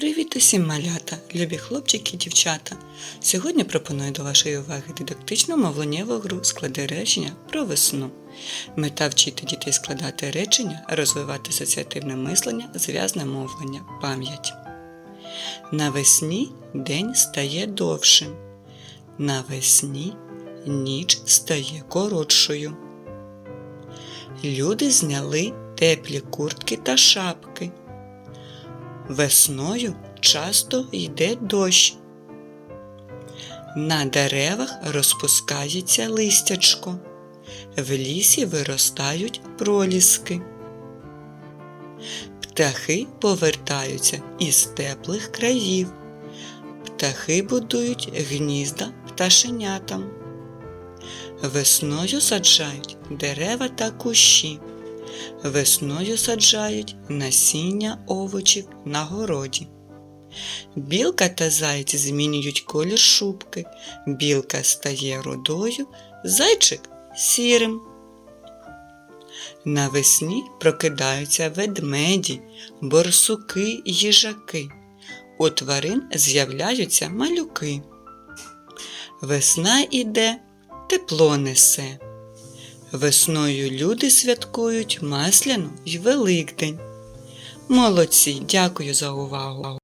Привіт усім малята, любі хлопчики і дівчата. Сьогодні пропоную до вашої уваги дидактичну мовленнєву гру склади речення про весну. Мета вчити дітей складати речення, розвивати асоціативне мислення, зв'язне мовлення, пам'ять. Навесні день стає довшим. Навесні ніч стає коротшою. Люди зняли теплі куртки та шапки. Весною часто йде дощ. На деревах розпускається листячко. В лісі виростають проліски. Птахи повертаються із теплих країв. Птахи будують гнізда пташенятам. Весною саджають дерева та кущі. Весною саджають насіння овочів на городі. Білка та зайць змінюють колір шубки. Білка стає рудою, зайчик сірим. Навесні прокидаються ведмеді, борсуки, їжаки. У тварин з'являються малюки. Весна іде, тепло несе. Весною люди святкують Масляну й Великдень. Молодці, дякую за увагу.